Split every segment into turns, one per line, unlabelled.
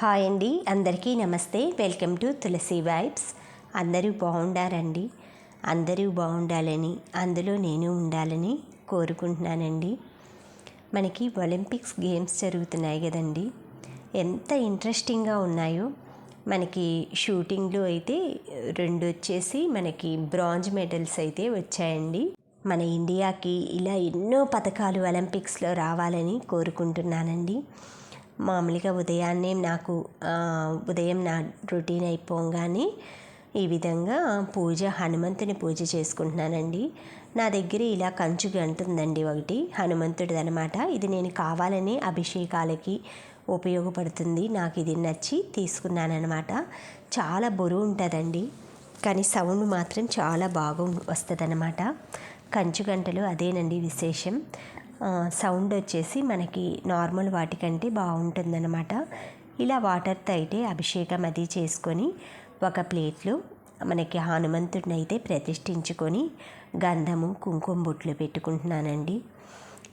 Hi అండి. అందరికీ నమస్తే. Welcome to Tulasi vibes. అందరూ బాగుండారండి. అందరూ బాగుండాలని అందులో నేను ఉండాలని కోరుకుంటున్నానండి. మనకి ఒలింపిక్స్ గేమ్స్ జరుగుతున్నాయి కదండి. ఎంత ఇంట్రెస్టింగ్గా ఉన్నాయో. మనకి షూటింగ్లో అయితే రెండు వచ్చేసి మనకి బ్రాంజ్ మెడల్స్ అయితే వచ్చాయండి. మన ఇండియాకి ఇలా ఎన్నో పథకాలు ఒలింపిక్స్లో రావాలని కోరుకుంటున్నానండి. మామూలుగా ఉదయాన్నే నాకు ఉదయం నా రొటీన్ అయిపోగానే ఈ విధంగా పూజ హనుమంతుని పూజ చేసుకుంటున్నానండి. నా దగ్గర ఇలా కంచు గంటుందండి ఒకటి హనుమంతుడిది అనమాట ఇది నేను కావాలని అభిషేకాలకి ఉపయోగపడుతుంది. నాకు ఇది నచ్చి తీసుకున్నానమాట చాలా బరువు ఉంటుందండి. కానీ సౌండ్ మాత్రం చాలా బాగా వస్తుంది అనమాట కంచు గంటలు అదేనండి విశేషం. సౌండ్ వచ్చేసి మనకి నార్మల్ వాటికంటే బాగుంటుందన్నమాట. ఇలా వాటర్తో అయితే అభిషేకం అది చేసుకొని ఒక ప్లేట్లో మనకి హనుమంతుడిని అయితే ప్రతిష్ఠించుకొని గంధము కుంకుమ బొట్లు పెట్టుకుంటున్నానండి.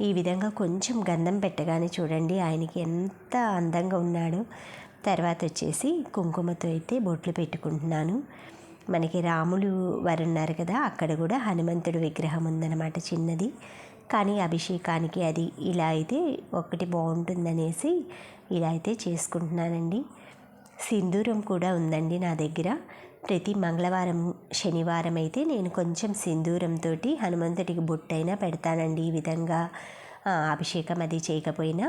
ఈ విధంగా కొంచెం గంధం పెట్టగానే చూడండి ఆయనకి ఎంత అందంగా ఉన్నాడో. తర్వాత వచ్చేసి కుంకుమతో అయితే బొట్లు పెట్టుకుంటున్నాను. మనకి రాములు వారు ఉన్నారు కదా అక్కడ కూడా హనుమంతుడు విగ్రహం ఉందన్నమాట చిన్నది. కానీ అభిషేకానికి అది ఇలా అయితే ఒకటి బాగుంటుందనేసి ఇలా అయితే చేసుకుంటున్నానండి. సింధూరం కూడా ఉందండి నా దగ్గర. ప్రతి మంగళవారం శనివారం అయితే నేను కొంచెం సింధూరంతో హనుమంతుడికి బొట్టైనా పెడతానండి ఈ విధంగా. అభిషేకం అది చేయకపోయినా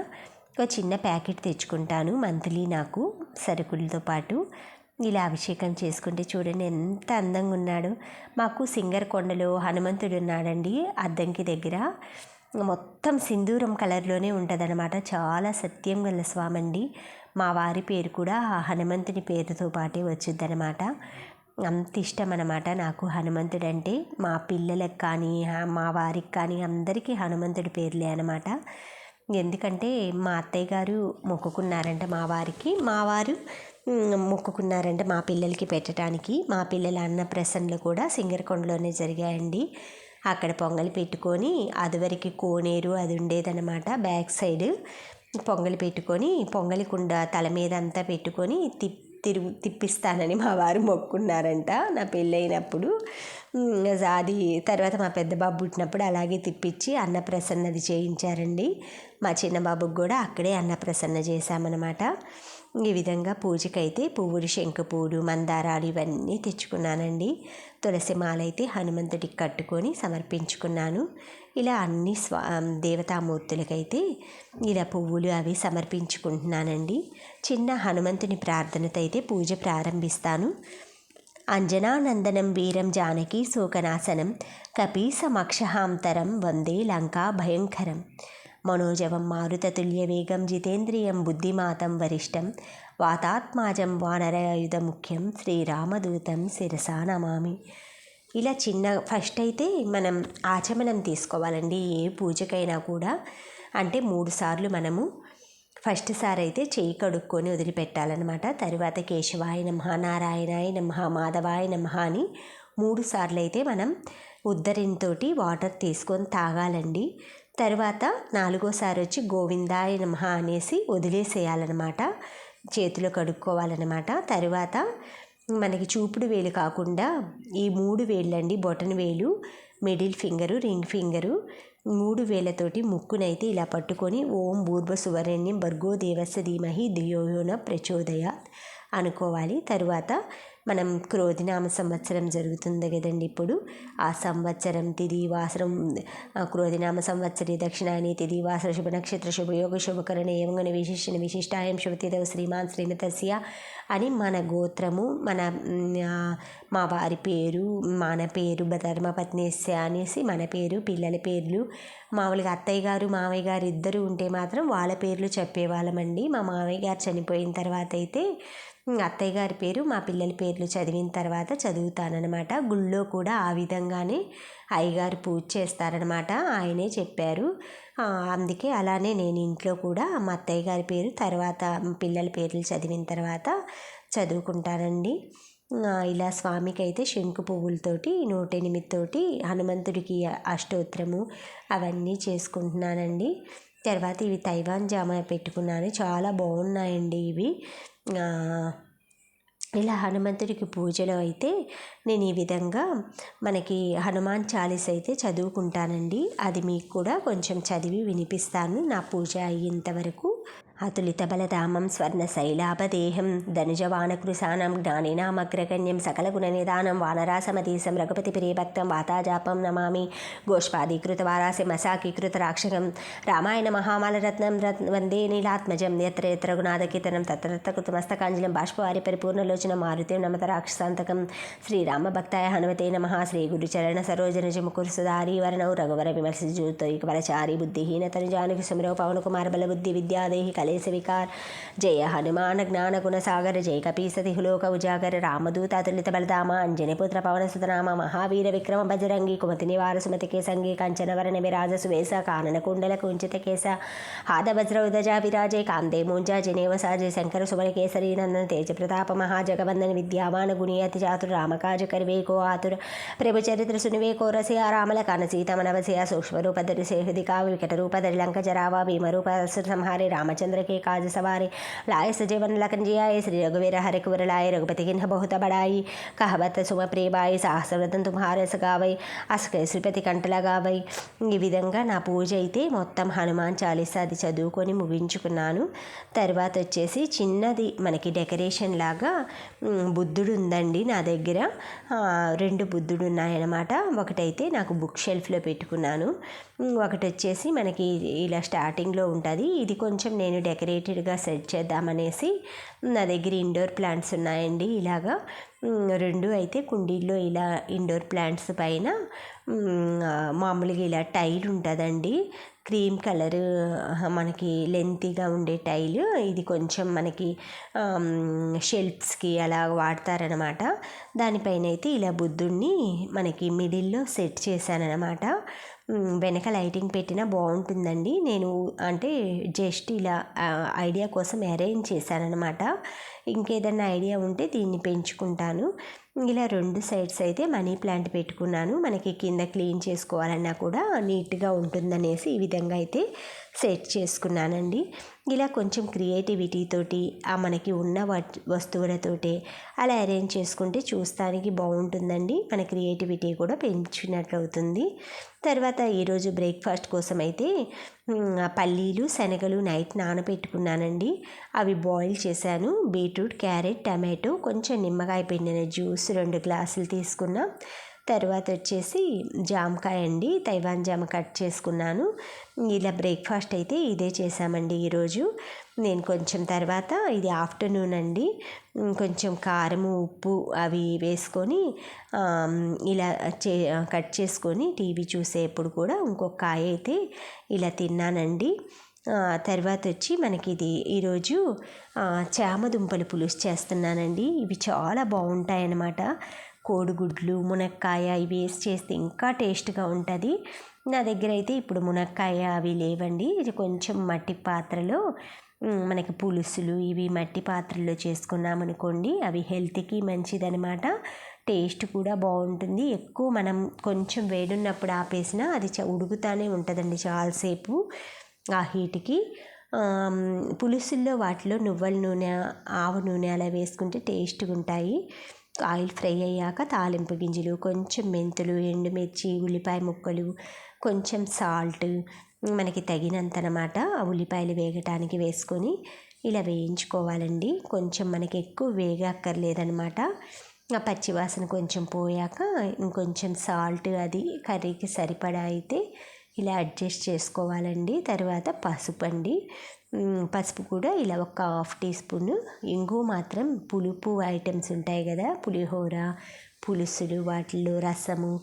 ఒక చిన్న ప్యాకెట్ తెచ్చుకుంటాను మంత్లీ నాకు సరుకులతో పాటు. ఇలా అభిషేకం చేసుకుంటే చూడండి ఎంత అందంగా ఉన్నాడు. మాకు సింగర్ కొండలో హనుమంతుడు ఉన్నాడండి అద్దంకి దగ్గర. మొత్తం సింధూరం కలర్లోనే ఉంటుందన్నమాట. చాలా సత్యం గల స్వామి అండి మా వారి పేరు కూడా హనుమంతుని పేరుతో పాటే వచ్చిందనమాట అంత ఇష్టం అనమాట నాకు హనుమంతుడు అంటే మా పిల్లలకు కానీ మా వారికి కానీ అందరికీ హనుమంతుడి పేర్లే అనమాట ఎందుకంటే మా అత్తయ్య గారు మొక్కుకున్నారంట మా వారికి. మా వారు మొక్కుకున్నారంటే మా పిల్లలకి పెట్టడానికి. మా పిల్లల అన్న ప్రసన్నలు కూడా సింగరకొండలోనే జరిగాయండి. అక్కడ పొంగలి పెట్టుకొని అదివరకు కోనేరు అది ఉండేదన్నమాట బ్యాక్ సైడ్. పొంగలి పెట్టుకొని పొంగలి కుండ తల మీద అంతా పెట్టుకొని తిప్పి తిరుగు తిప్పిస్తానని మా వారు మొక్కున్నారంట నా పెళ్ళైనప్పుడు. అది తర్వాత మా పెద్ద బాబు పుట్టినప్పుడు అలాగే తిప్పించి అన్నప్రసన్నది చేయించారండి. మా చిన్న బాబుకి కూడా అక్కడే అన్నప్రసన్న చేశామన్నమాట. ఈ విధంగా పూజకైతే పువ్వులు శంఖపూలు మందారాలు ఇవన్నీ తెచ్చుకున్నానండి. తులసి మాల అయితే హనుమంతుడికి కట్టుకొని సమర్పించుకున్నాను. ఇలా అన్ని స్వా దేవతామూర్తులకైతే ఇలా పువ్వులు అవి సమర్పించుకుంటున్నానండి. చిన్న హనుమంతుని ప్రార్థనతో అయితే పూజ ప్రారంభిస్తాను. అంజనానందనం వీరం జానకి శోకనాశనం కపీసమక్షహాంతరం వందే లంకా భయంకరం. మనోజవం మారుతతుల్యవేగం జితేంద్రియం బుద్ధిమాతం వరిష్టం వాతాత్మాజం వానరయుధ ముఖ్యం శ్రీరామదూతం శిరసా నమామి ఇలా చిన్న ఫస్ట్ అయితే మనం ఆచమనం తీసుకోవాలండి ఏ పూజకైనా కూడా. అంటే మూడు సార్లు మనము ఫస్ట్ సారి అయితే చేయి కడుక్కొని వదిలిపెట్టాలన్నమాట. తరువాత కేశవాయ నమ నారాయణాయ నమ మాధవాయ నమ అని మూడు సార్లు అయితే మనం ఉద్దరింతోటి వాటర్ తీసుకొని తాగాలండి. తర్వాత నాలుగోసారి వచ్చి గోవిందాయ నమ అనేసి వదిలేసేయాలన్నమాట. చేతిలో కడుక్కోవాలన్నమాట. తర్వాత మనకి చూపుడు వేలు కాకుండా ఈ మూడు వేళ్ళండి బొటన్ వేలు మిడిల్ ఫింగరు రింగ్ ఫింగరు మూడు వేలతోటి ముక్కునైతే ఇలా పట్టుకొని ఓం భూర్భ సువరణ్యం భర్గో దేవస్య ధీమహి దియోయోన ప్రచోదయ అనుకోవాలి. తరువాత మనం క్రోధినామ సంవత్సరం జరుగుతుంది కదండి ఇప్పుడు. ఆ సంవత్సరం తిది వాసరం క్రోధినామ సంవత్సరి దక్షిణాని తిది వాసర శుభ నక్షత్ర శుభయోగ శుభకరణ ఏమంగన విశిష్ట విశిష్టాయం శుభతిదవ శ్రీమాన్ శ్రీమతస్య అని మన గోత్రము మన మా వారి పేరు మన పేరు ధర్మపత్నిస్య అనేసి మన పేరు పిల్లల పేర్లు. మామూలుగా అత్తయ్య గారు మామయ్య గారు ఇద్దరు ఉంటే మాత్రం వాళ్ళ పేర్లు చెప్పేవాళ్ళమండి. మా మామయ్య గారు చనిపోయిన తర్వాత అయితే అత్తయ్య గారి పేరు మా పిల్లల పేరు పేర్లు చదివిన తర్వాత చదువుతానన్నమాట. గుళ్ళో కూడా ఆ విధంగానే అయ్యగారు పూజ చేస్తారనమాట ఆయనే చెప్పారు. అందుకే అలానే నేను ఇంట్లో కూడా మా అత్తయ్య గారి పేరు తర్వాత పిల్లల పేర్లు చదివిన తర్వాత చదువుకుంటానండి. ఇలా స్వామికి అయితే శంకు పువ్వులతోటి నూటెనిమిదితోటి హనుమంతుడికి అష్టోత్తరము అవన్నీ చేసుకుంటున్నానండి. తర్వాత ఇవి తైవాన్ జామ పెట్టుకున్నాను. చాలా బాగున్నాయండి ఇవి. ఇలా హనుమంతుడికి పూజలో అయితే నేను ఈ విధంగా మనకి హనుమాన్ చాలీస్ అయితే చదువుకుంటానండి. అది మీకు కూడా కొంచెం చదివి వినిపిస్తాను. నా పూజ అయ్యేంత వరకు. അതുലിതബലധാമം സ്വർണശൈലാപദേഹം ധനുജവാനകൃശാനം ജ്ഞാനിനാമഗ്രഗണ്യം സകലഗുണനിധാനം വാനരാസമതീസം രഘുപതിപ്രിയഭക്തം വാതാജാപം നമാമി ഗോഷ്പാദീകൃതവാരാസിമസാഖീകൃതരാക്ഷകം രാമായണമഹാമാലരത്നം വന്ദേ നീലാത്മജം യത്ര യത്ര ഗുണാദകീർത്തനം തത്ര തത്ര കൃതമസ്തകാഞ്ജലം ബാഷ്പവാരി പരിപൂർണലോചനം മാരുതി നമത രാക്ഷസാന്തകം ശ്രീരാമഭക്തായ ഹനുമതേ നമഃ శ్రీ గురుచరణ సరోజనజ ముకురు సుధారి వరణౌ రఘువర విమర్శ జూతోయిక బలచారి బుద్ధిహీన తనుజానికి సుమరో పవన కుమార బలబుద్ధి విద్యాదేహి కల కలేశవికార్ జయ హనుమాన్ జ్ఞానగుణసాగర జయ కపీసతి హులోక ఉజాగర రామదూత అతులిత బలదామ అంజనిపుత్ర పవనసుతనామ మహావీర విక్రమ బజరంగి కుమతి నివార సుమతి కేసంగి కంచనవరణ విరాజ సువేశ కానన కుండల కుంచిత కేశ హాదభజ్ర ఉదజా విరాజే కాందే మూంజా జనేవ సాజే శంకర సుమర కేసరి నందన తేజ ప్రతాప మహాజగవందన విద్యామాన గుణీయతి చాతుర రామకాజ కరివే కో ఆతుర ప్రభు చరిత్ర సునివే కోరసి ఆ రామల కనసి తమనవసి ఆ సూక్ష్మరూపధరి సేహృదికా వికట రూపధరి లంక జరావా భీమరూప సంహారి రామచంద్ర रूप धरि से हृदय का विकट रूप धरि लंक जरावा भीम रूप संहारे रामचंद्र के काज सवारे लाए सजीवन लखन जियाए श्री रघुवीर हर कुवर लाए रघुपति किन्ह बहुत बड़ाई कहवत सुम ప్రియబాయి సహస్రవ్రతం తుమ్హార సగావై అసక శ్రీపతి కంటలగావై ఈ విధంగా నా పూజ అయితే మొత్తం హనుమాన్ చాలీసా అది చదువుకొని ముగించుకున్నాను తర్వాత వచ్చేసి చిన్నది మనకి డెకరేషన్ లాగా బుద్ధుడు ఉందండి నా దగ్గర రెండు బుద్ధుడు ఉన్నాయన్నమాట ఒకటైతే నాకు బుక్ షెల్ఫ్లో పెట్టుకున్నాను ఒకటి వచ్చేసి మనకి ఇలా స్టార్టింగ్లో ఉంటుంది ఇది కొంచెం నేను డెకరేటెడ్గా సెట్ చేద్దామనేసి నా దగ్గర ఇండోర్ ప్లాంట్స్ ఉన్నాయండి ఇలాగా. రెండు అయితే కుండీల్లో ఇలా ఇండోర్ ప్లాంట్స్ పైన మామూలుగా ఇలా టైల్ ఉంటుందండి. క్రీమ్ కలర్ మనకి లెంతీగా ఉండే టైల్. ఇది కొంచెం మనకి షెల్ఫ్స్కి అలా వాడతారనమాట. దానిపైన అయితే ఇలా బుద్ధుడిని మనకి మిడిల్లో సెట్ చేశానమాట వెనక లైటింగ్ పెట్టినా బాగుంటుందండి. నేను అంటే జస్ట్ ఇలా ఐడియా కోసం అరేంజ్ చేశాననమాట ఇంకేదన్నా ఐడియా ఉంటే దీన్ని పెంచుకుంటాను. ఇలా రెండు సైడ్స్ అయితే మనీ ప్లాంట్ పెట్టుకున్నాను. మనకి కింద క్లీన్ చేసుకోవాలన్నా కూడా నీట్గా ఉంటుందనేసి ఈ విధంగా అయితే సెట్ చేసుకున్నానండి. ఇలా కొంచెం క్రియేటివిటీతోటి ఆ మనకి ఉన్న వస్తువులతోటే అలా అరేంజ్ చేసుకుంటే చూస్తానికి బాగుంటుందండి. మన క్రియేటివిటీ కూడా పెంచినట్లు అవుతుంది తర్వాత ఈరోజు బ్రేక్ఫాస్ట్ కోసం అయితే పల్లీలు శనగలు నైట్ నానబెట్టుకున్నానండి. అవి బాయిల్ చేశాను. బీట్రూట్ క్యారెట్ టమాటో కొంచెం నిమ్మకాయ పిండిన జ్యూస్ రెండు గ్లాసులు తీసుకున్నా. తర్వాత వచ్చేసి జామకాయ అండి. తైవాన్ జామ కట్ చేసుకున్నాను. ఇలా బ్రేక్ఫాస్ట్ అయితే ఇదే చేశామండి ఈరోజు. నేను కొంచెం తర్వాత ఇది ఆఫ్టర్నూన్ అండి. కొంచెం కారం ఉప్పు అవి వేసుకొని ఇలా చే కట్ చేసుకొని టీవీ చూసేప్పుడు కూడా ఇంకొక కాయ అయితే ఇలా తిన్నానండి. తర్వాత వచ్చి మనకి ఇది ఈరోజు చామదుంపలు పులుసు చేస్తున్నానండి. ఇవి చాలా బాగుంటాయి అన్నమాట కోడిగుడ్లు మునక్కాయ ఇవి వేసి చేస్తే ఇంకా టేస్ట్గా ఉంటుంది. నా దగ్గర అయితే ఇప్పుడు మునక్కాయ అవి లేవండి. ఇది కొంచెం మట్టి పాత్రలో మనకి పులుసులు ఇవి మట్టి పాత్రలో చేసుకున్నామనుకోండి అవి హెల్త్కి మంచిదనమాట టేస్ట్ కూడా బాగుంటుంది. ఎక్కువ మనం కొంచెం వేడున్నప్పుడు ఆపేసినా అది ఉడుకుతానే ఉంటుందండి చాలాసేపు ఆ హీట్కి. పులుసుల్లో వాటిలో నువ్వుల నూనె ఆవు నూనె అలా వేసుకుంటే టేస్ట్గా ఉంటాయి. ఆయిల్ ఫ్రై అయ్యాక తాలింపు గింజలు కొంచెం మెంతులు ఎండుమిర్చి ఉల్లిపాయ ముక్కలు కొంచెం సాల్ట్ మనకి తగినంత అనమాట ఆ ఉల్లిపాయలు వేగటానికి వేసుకొని ఇలా వేయించుకోవాలండి. కొంచెం మనకి ఎక్కువ వేగక్కర్లేదనమాట. ఆ పచ్చివాసన కొంచెం పోయాక ఇంకొంచెం సాల్ట్ అది కర్రీకి సరిపడా అయితే ఇలా అడ్జస్ట్ చేసుకోవాలండి. తర్వాత పసుపు అండి. పసుపు కూడా ఇలా ఒక హాఫ్ టీ స్పూన్. ఇంగు మాత్రం పులుపు ఐటమ్స్ ఉంటాయి కదా పులిహోర పులుసులు వాటిల్లో రసము.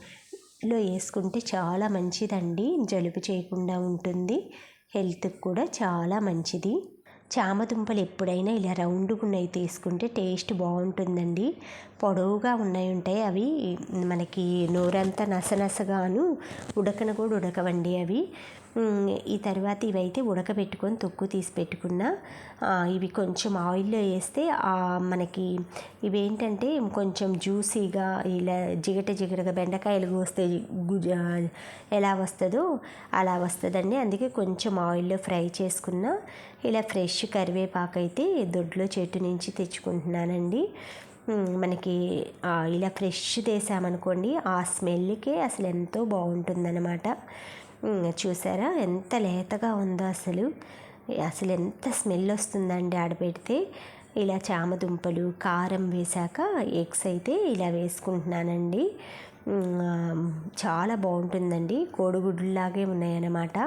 లో వేసుకుంటే చాలా మంచిదండి. జలుబు చేయకుండా ఉంటుంది. హెల్త్కి కూడా చాలా మంచిది. చామదుంపలు ఎప్పుడైనా ఇలా రౌండ్గా ఉన్నాయి తీసుకుంటే టేస్ట్ బాగుంటుందండి. పొడవుగా ఉన్నాయి ఉంటాయి అవి. మనకి నోరంతా నసనసగాను ఉడకన కూడా ఉడకవండి అవి. ఈ తర్వాత ఇవైతే ఉడకబెట్టుకొని తొక్కు తీసి పెట్టుకున్న. ఇవి కొంచెం ఆయిల్లో వేస్తే మనకి ఇవేంటంటే కొంచెం జ్యూసీగా ఇలా జిగట జిగటగా బెండకాయలు కోస్తే ఎలా వస్తుందో అలా వస్తుందండి. అందుకే కొంచెం ఆయిల్లో ఫ్రై చేసుకున్న. ఇలా ఫ్రెష్ కరివేపాకు అయితే దొడ్లో చెట్టు నుంచి తెచ్చుకుంటున్నానండి. మనకి ఇలా ఫ్రెష్ తీసామనుకోండి ఆ స్మెల్కే అసలు ఎంతో బాగుంటుందన్నమాట. చూసారా? ఎంత లేతగా ఉందో అసలు. అసలు ఎంత స్మెల్ వస్తుందండి ఆడపెడితే ఇలా చామదుంపలు కారం వేశాక ఎగ్స్ అయితే ఇలా వేసుకుంటున్నానండి. చాలా బాగుంటుందండి. కోడిగుడ్లాగే ఉన్నాయన్నమాట.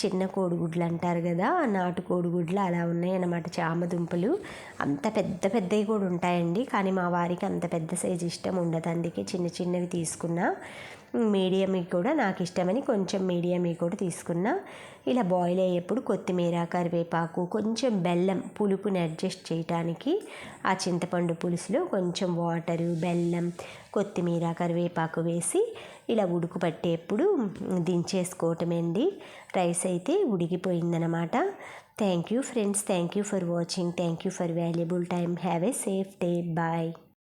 చిన్న కోడిగుడ్లు అంటారు కదా నాటు కోడిగుడ్లు అలా ఉన్నాయన్నమాట చామదుంపలు. అంత పెద్ద పెద్దవి కూడా ఉంటాయండి. కానీ మా వారికి అంత పెద్ద సైజు ఇష్టం ఉండదు. అందుకే చిన్న చిన్నవి తీసుకున్నా. మీడియం కూడా నాకు ఇష్టమని కొంచెం మీడియం కూడా తీసుకున్నా. ఇలా బాయిల్ అయ్యేప్పుడు కొత్తిమీర కరివేపాకు కొంచెం బెల్లం పులుపుని అడ్జస్ట్ చేయడానికి ఆ చింతపండు పులుసులో కొంచెం వాటరు బెల్లం కొత్తిమీర కరివేపాకు వేసి ఇలా ఉడుకు పట్టేప్పుడు దించేసుకోవటమండి. రైస్ అయితే ఉడికిపోయిందనమాట. Thank you friends thank you for watching thank you for valuable time have a safe day bye